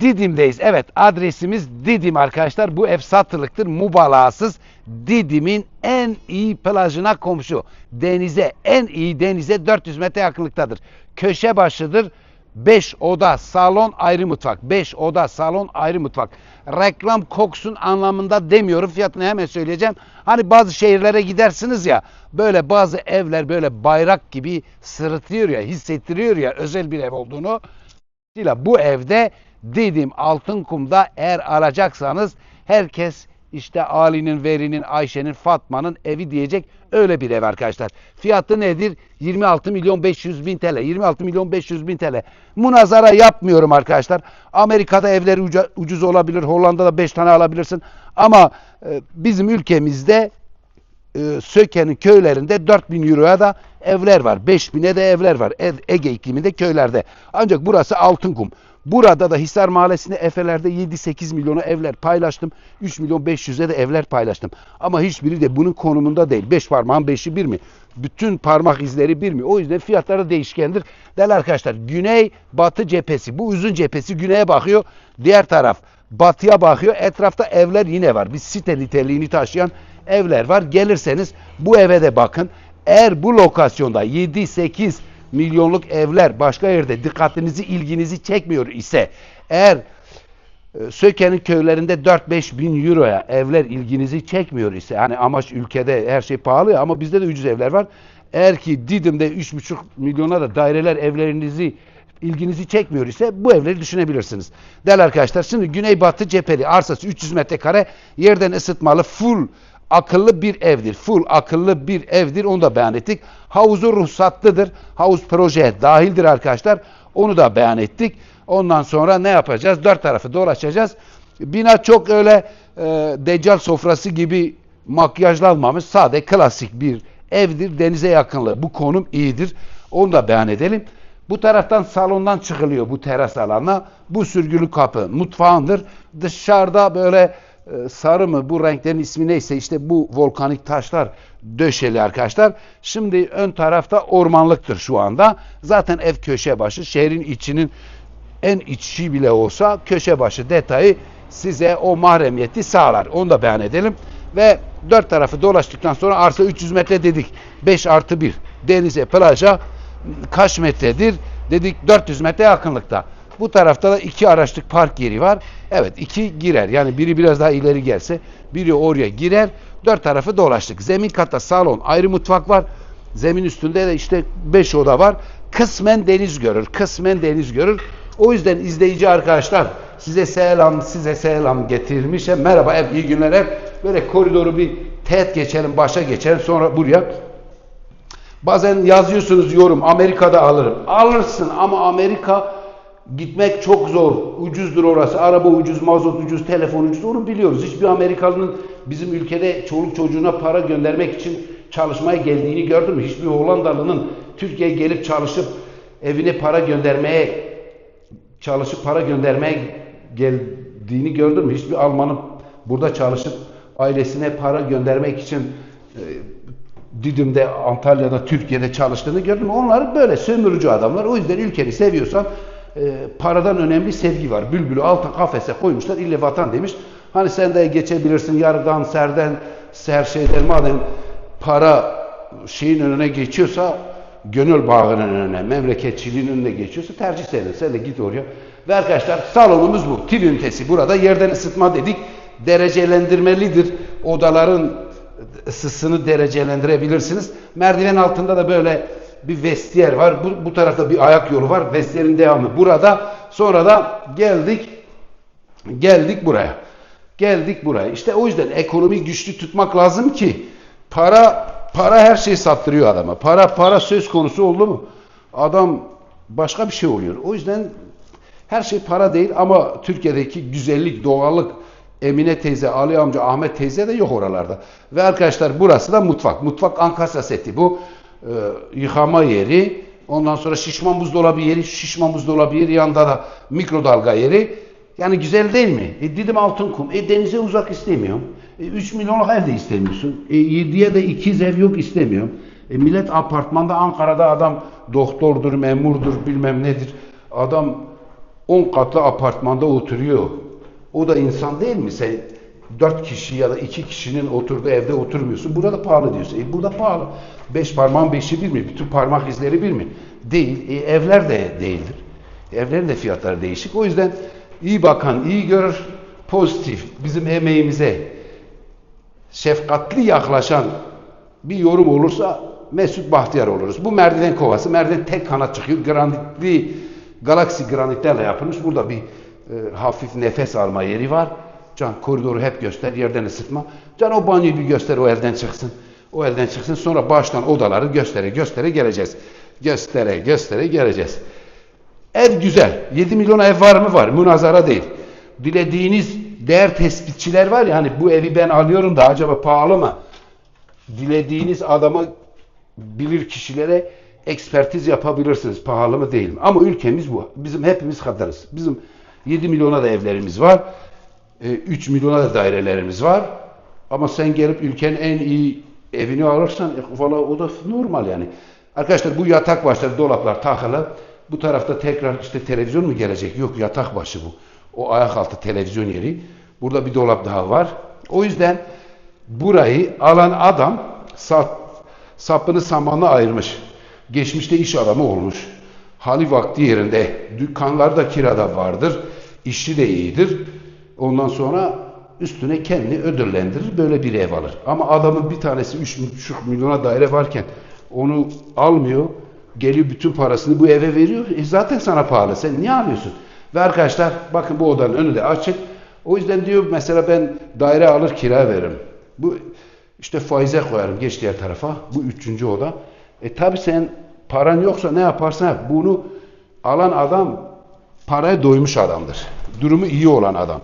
Didim'deyiz. Evet adresimiz Didim arkadaşlar. Bu ev satılıktır. Mubalağasız. Didim'in en iyi plajına komşu. Denize en iyi denize 400 metre yakınlıktadır. Köşe başıdır. 5 oda, salon, ayrı mutfak. 5 oda, salon, ayrı mutfak. Reklam koksun anlamında demiyorum. Fiyatını hemen söyleyeceğim. Hani bazı şehirlere gidersiniz ya böyle bazı evler böyle bayrak gibi sırıtıyor ya, hissettiriyor ya özel bir ev olduğunu. Dolayısıyla bu evde Didim Altınkum'da eğer alacaksanız herkes işte Ali'nin, Veri'nin, Ayşe'nin, Fatma'nın evi diyecek öyle bir ev arkadaşlar. Fiyatı nedir? 26 milyon 500 bin TL. 26 milyon 500 bin TL. Münazara yapmıyorum arkadaşlar. Amerika'da evleri uca- ucuz olabilir. Hollanda'da 5 tane alabilirsin. Ama e, bizim ülkemizde e, Söke'nin köylerinde 4000 euroya da evler var. 5000'e de evler var. E- Ege ikliminde köylerde. Ancak burası Altınkum. Burada da Hisar Mahallesi'nde Efeler'de 7-8 milyona evler paylaştım. 3 milyon 500'e de evler paylaştım. Ama hiçbiri de bunun konumunda değil. 5 parmağın 5'i bir mi? Bütün parmak izleri bir mi? O yüzden fiyatları değişkendir. Değerli arkadaşlar güney batı cephesi. Bu uzun cephesi güneye bakıyor. Diğer taraf batıya bakıyor. Etrafta evler yine var. Bir site niteliğini taşıyan evler var. Gelirseniz bu eve de bakın. Eğer bu lokasyonda 7-8 milyonluk evler başka yerde dikkatinizi, ilginizi çekmiyor ise eğer e, Söke'nin köylerinde 4-5 bin euroya evler ilginizi çekmiyor ise hani amaç ülkede her şey pahalı ya ama bizde de ucuz evler var. Eğer ki Didim'de 3,5 milyona da daireler evlerinizi ilginizi çekmiyor ise bu evleri düşünebilirsiniz. Değerli arkadaşlar şimdi güneybatı cepheli arsası 300 metrekare yerden ısıtmalı full akıllı bir evdir. Full akıllı bir evdir. Onu da beyan ettik. Havuzu ruhsatlıdır. Havuz projeye dahildir arkadaşlar. Onu da beyan ettik. Ondan sonra ne yapacağız? Dört tarafı dolaşacağız. Bina çok öyle e, deccal sofrası gibi makyajlanmamış. Sade klasik bir evdir. Denize yakınlığı. Bu konum iyidir. Onu da beyan edelim. Bu taraftan salondan çıkılıyor bu teras alanına. Bu sürgülü kapı mutfağındır. Dışarıda böyle sarı mı bu renklerin ismi neyse işte bu volkanik taşlar döşeli arkadaşlar. Şimdi ön tarafta ormanlıktır şu anda. Zaten ev köşe başı şehrin içinin en içi bile olsa köşe başı detayı size o mahremiyeti sağlar. Onu da beyan edelim. Ve dört tarafı dolaştıktan sonra arsa 300 metre dedik. 5 artı 1 denize plaja kaç metredir? Dedik 400 metre yakınlıkta. Bu tarafta da iki araçlık park yeri var. Evet iki girer. Yani biri biraz daha ileri gelse biri oraya girer. Dört tarafı dolaştık. Zemin katta salon, ayrı mutfak var. Zemin üstünde de işte beş oda var. Kısmen deniz görür. Kısmen deniz görür. O yüzden izleyici arkadaşlar size selam, size selam getirmiş. Merhaba ev, iyi günler ev. Böyle koridoru bir teğet geçelim, başa geçelim. Sonra buraya Bazen yazıyorsunuz yorum Amerika'da alırım. Alırsın ama Amerika gitmek çok zor. Ucuzdur orası. Araba ucuz, mazot ucuz, telefon ucuz. Onu biliyoruz. Hiçbir Amerikalının bizim ülkede çoluk çocuğuna para göndermek için çalışmaya geldiğini gördün mü? Hiçbir Hollandalı'nın Türkiye'ye gelip çalışıp evine para göndermeye çalışıp para göndermeye geldiğini gördün mü? Hiçbir Alman'ın burada çalışıp ailesine para göndermek için e, Didim'de, Antalya'da, Türkiye'de çalıştığını gördüm. Onlar böyle sömürücü adamlar. O yüzden ülkeni seviyorsan e, paradan önemli sevgi var. Bülbülü alta kafese koymuşlar. İlle vatan demiş. Hani sen de geçebilirsin yardan, serden, her şeyden madem para şeyin önüne geçiyorsa gönül bağının önüne, memleketçiliğin önüne geçiyorsa tercih senin. Sen de git oraya. Ve arkadaşlar salonumuz bu. TV ünitesi. Burada yerden ısıtma dedik. Derecelendirmelidir. Odaların ısısını derecelendirebilirsiniz. Merdiven altında da böyle bir vestiyer var. Bu, bu tarafta bir ayak yolu var. Vestiyerin devamı burada. Sonra da geldik geldik buraya. Geldik buraya. İşte o yüzden ekonomi güçlü tutmak lazım ki para para her şeyi sattırıyor adama. Para para söz konusu oldu mu adam başka bir şey oluyor. O yüzden her şey para değil ama Türkiye'deki güzellik, doğallık, Emine teyze, Ali amca, Ahmet teyze de yok oralarda. Ve arkadaşlar burası da mutfak. Mutfak ankasa seti bu. Ee, yıkama yeri. Ondan sonra şişman buzdolabı yeri, şişman buzdolabı yeri. Yanında da mikrodalga yeri. Yani güzel değil mi? E, Didim Altınkum. E denize uzak istemiyorum. E, 3 milyonluk ev de istemiyorsun. E, 7'ye de ikiz ev yok istemiyorum. E, millet apartmanda Ankara'da adam doktordur, memurdur, bilmem nedir. Adam 10 katlı apartmanda oturuyor. O da insan değil mi? Sen 4 kişi ya da 2 kişinin oturduğu evde oturmuyorsun. Burada pahalı diyorsun. E burada pahalı. 5 parmağın beşi bir mi? Bütün parmak izleri bir mi? Değil. E, evler de değildir. Evlerin de fiyatları değişik. O yüzden iyi bakan iyi görür. Pozitif bizim emeğimize şefkatli yaklaşan bir yorum olursa Mesut Bahtiyar oluruz. Bu merdiven kovası. Merdiven tek kanat çıkıyor. Granitli, galaksi granitlerle yapılmış. Burada bir e, hafif nefes alma yeri var. Can koridoru hep göster, yerden ısıtma. Can o banyoyu bir göster, o elden çıksın. O elden çıksın. Sonra baştan odaları göstere göstere geleceğiz. Göstere göstere geleceğiz. Ev güzel. 7 milyon ev var mı? Var. Münazara değil. Dilediğiniz değer tespitçiler var ya hani bu evi ben alıyorum da acaba pahalı mı? Dilediğiniz adama bilir kişilere ekspertiz yapabilirsiniz. Pahalı mı değil mi? Ama ülkemiz bu. Bizim hepimiz kadarız. Bizim 7 milyona da evlerimiz var. E, 3 milyona da dairelerimiz var. Ama sen gelip ülkenin en iyi evini alırsan e, valla o da normal yani. Arkadaşlar bu yatak başları, dolaplar takılı. Bu tarafta tekrar işte televizyon mu gelecek? Yok yatak başı bu. O ayak altı televizyon yeri. Burada bir dolap daha var. O yüzden burayı alan adam sap, sapını samanla ayırmış. Geçmişte iş adamı olmuş. Hali vakti yerinde. Dükkanlar da kirada vardır. İşçi de iyidir. Ondan sonra üstüne kendini ödüllendirir. Böyle bir ev alır. Ama adamın bir tanesi 3,5 milyona daire varken onu almıyor. Geliyor bütün parasını bu eve veriyor. E zaten sana pahalı. Sen niye alıyorsun? Ve arkadaşlar bakın bu odanın önü de açık. O yüzden diyor mesela ben daire alır kira veririm. Bu işte faize koyarım geç diğer tarafa. Bu üçüncü oda. E tabi sen paran yoksa ne yaparsan yap. Bunu alan adam paraya doymuş adamdır. Durumu iyi olan adam.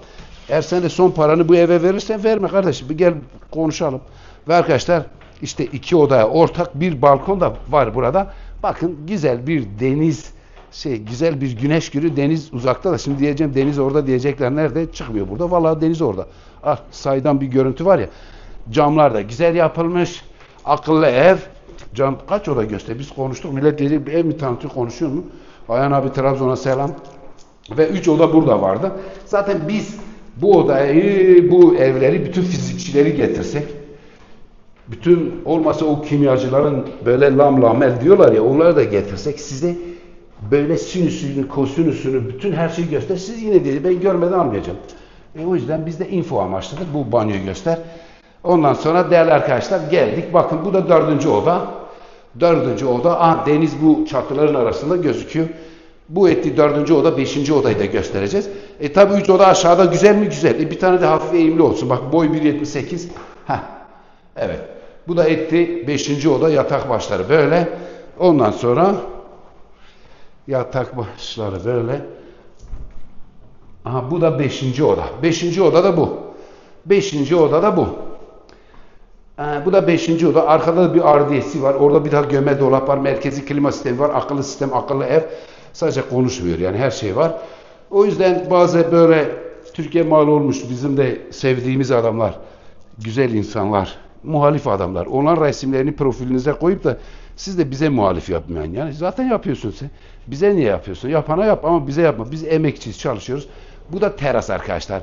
Eğer sen de son paranı bu eve verirsen verme kardeşim. Bir gel konuşalım. Ve arkadaşlar işte iki odaya ortak bir balkon da var burada. Bakın güzel bir deniz şey güzel bir güneş günü deniz uzakta da. Şimdi diyeceğim deniz orada diyecekler. Nerede? Çıkmıyor burada. Vallahi deniz orada. Ah saydan bir görüntü var ya. Camlar da güzel yapılmış. Akıllı ev. Cam kaç oda göster? Biz konuştuk. Millet dedi bir ev mi tanıtıyor konuşuyor mu? Ayhan abi Trabzon'a selam. Ve üç oda burada vardı. Zaten biz bu odayı bu evleri bütün fizikçileri getirsek bütün olmasa o kimyacıların böyle lam lamel diyorlar ya onları da getirsek size böyle sinüsünü, kosinüsünü, bütün her şeyi göster. Siz yine dedi ben görmeden almayacağım. E, o yüzden bizde info amaçlıdır. Bu banyoyu göster. Ondan sonra değerli arkadaşlar geldik. Bakın bu da dördüncü oda. Dördüncü oda. Ah deniz bu çatıların arasında gözüküyor. Bu etti dördüncü oda, beşinci odayı da göstereceğiz. E tabi üç oda aşağıda güzel mi? Güzel. E, bir tane de hafif eğimli olsun. Bak boy 1.78. Heh. Evet. Bu da etti beşinci oda yatak başları böyle. Ondan sonra yatak başları böyle. Aha bu da beşinci oda. Beşinci oda da bu. Beşinci oda da bu. Ee, bu da beşinci oda. Arkada da bir ardiyesi var. Orada bir daha göme dolap var. Merkezi klima sistemi var. Akıllı sistem, akıllı ev. Sadece konuşmuyor yani her şey var. O yüzden bazı böyle Türkiye mal olmuş bizim de sevdiğimiz adamlar, güzel insanlar, muhalif adamlar. Onların resimlerini profilinize koyup da siz de bize muhalif yapmayın. Yani zaten yapıyorsun sen. Bize niye yapıyorsun? Yapana yap ama bize yapma. Biz emekçiyiz, çalışıyoruz. Bu da teras arkadaşlar.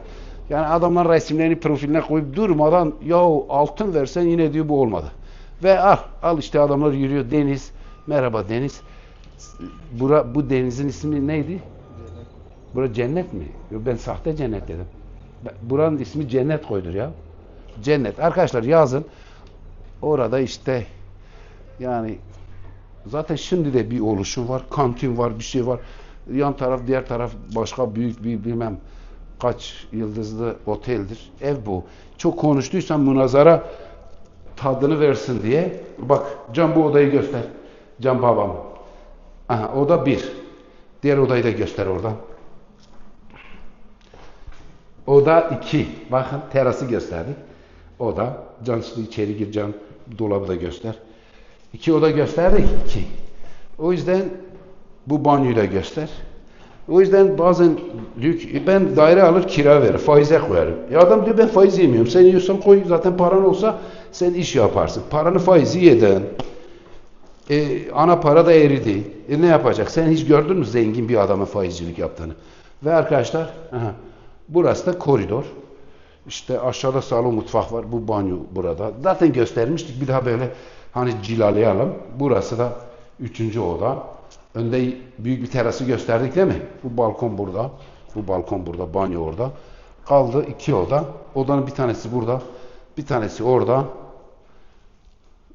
Yani adamlar resimlerini profiline koyup durmadan ya altın versen yine diyor bu olmadı. Ve al, al işte adamlar yürüyor. Deniz, merhaba Deniz. Bura, bu denizin ismi neydi? Bura cennet mi? Yok ben sahte cennet dedim. Buranın ismi cennet koydur ya. Cennet. Arkadaşlar yazın. Orada işte yani zaten şimdi de bir oluşum var. Kantin var, bir şey var. Yan taraf, diğer taraf başka büyük bir bilmem kaç yıldızlı oteldir. Ev bu. Çok konuştuysan münazara tadını versin diye. Bak Can bu odayı göster. Can babam. Aha, oda bir. Diğer odayı da göster oradan. Oda iki. Bakın terası gösterdik. Oda. Can içeri gir can dolabı da göster. İki oda gösterdik. iki. O yüzden bu banyoyu da göster. O yüzden bazen lük, ben daire alır kira verir, faize koyarım. E adam diyor ben faiz yemiyorum. Sen yiyorsan koy zaten paran olsa sen iş yaparsın. Paranı faizi yedin. E, ana para da eridi. E ne yapacak? Sen hiç gördün mü zengin bir adamın faizcilik yaptığını? Ve arkadaşlar aha, burası da koridor. İşte aşağıda salon mutfak var. Bu banyo burada. Zaten göstermiştik. Bir daha böyle hani cilalayalım. Burası da üçüncü oda. Önde büyük bir terası gösterdik değil mi? Bu balkon burada. Bu balkon burada. Banyo orada. Kaldı iki oda. Odanın bir tanesi burada. Bir tanesi orada.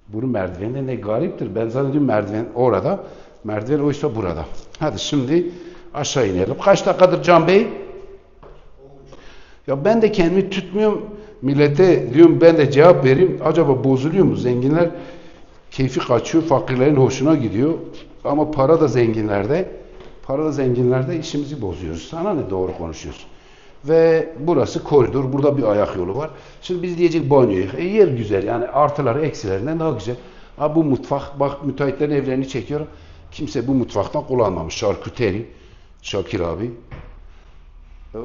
Bunun merdiveni de ne gariptir. Ben zannediyorum merdiven orada. Merdiven oysa burada. Hadi şimdi aşağı inelim. Kaç dakikadır Can Bey? Ya ben de kendimi tutmuyorum. Millete diyorum ben de cevap vereyim. Acaba bozuluyor mu? Zenginler keyfi kaçıyor. Fakirlerin hoşuna gidiyor. Ama para da zenginlerde. Para da zenginlerde işimizi bozuyoruz. Sana ne doğru konuşuyorsun. Ve burası koridor. Burada bir ayak yolu var. Şimdi biz diyecek banyoyu. E, yer güzel. Yani artıları eksilerinden daha güzel. Ha bu mutfak. Bak müteahhitlerin evlerini çekiyorum. Kimse bu mutfaktan kullanmamış. Şarküteri. Şakir abi. E,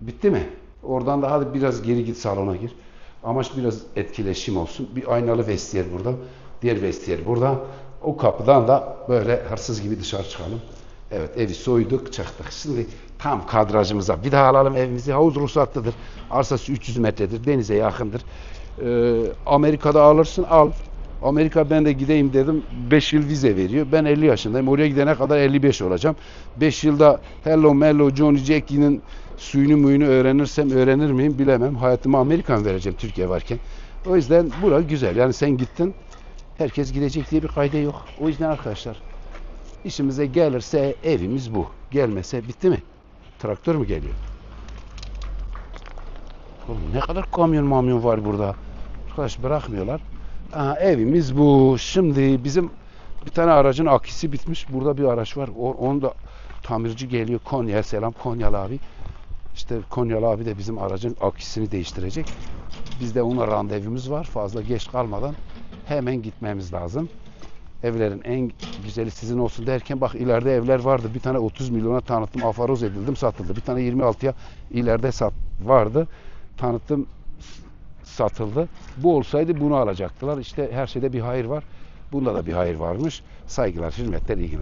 Bitti mi? Oradan da hadi biraz geri git salona gir. Amaç biraz etkileşim olsun. Bir aynalı vestiyer burada. Diğer vestiyer burada. O kapıdan da böyle hırsız gibi dışarı çıkalım. Evet evi soyduk çıktık. Şimdi tam kadrajımıza bir daha alalım evimizi. Havuz ruhsatlıdır. Arsası 300 metredir. Denize yakındır. Ee, Amerika'da alırsın al. Amerika ben de gideyim dedim 5 yıl vize veriyor. Ben 50 yaşındayım. Oraya gidene kadar 55 olacağım. 5 yılda Hello Mello Johnny Jackie'nin suyunu muyunu öğrenirsem öğrenir miyim bilemem. Hayatımı Amerikan vereceğim Türkiye varken. O yüzden bura güzel. Yani sen gittin herkes gidecek diye bir kayda yok. O yüzden arkadaşlar işimize gelirse evimiz bu. Gelmese bitti mi? Traktör mü geliyor? Oğlum ne kadar kamyon mamyon var burada. Arkadaş bırakmıyorlar. Evimiz bu. Şimdi bizim bir tane aracın akisi bitmiş. Burada bir araç var. Onu da tamirci geliyor. Konya selam Konyalı abi. İşte Konyalı abi de bizim aracın akisini değiştirecek. Bizde onunla randevumuz var. Fazla geç kalmadan hemen gitmemiz lazım. Evlerin en güzeli sizin olsun derken bak ileride evler vardı. Bir tane 30 milyona tanıttım. Afaroz edildim satıldı. Bir tane 26'ya ileride sat vardı. Tanıttım satıldı. Bu olsaydı bunu alacaktılar. İşte her şeyde bir hayır var. Bunda da bir hayır varmış. Saygılar, hürmetler, iyi.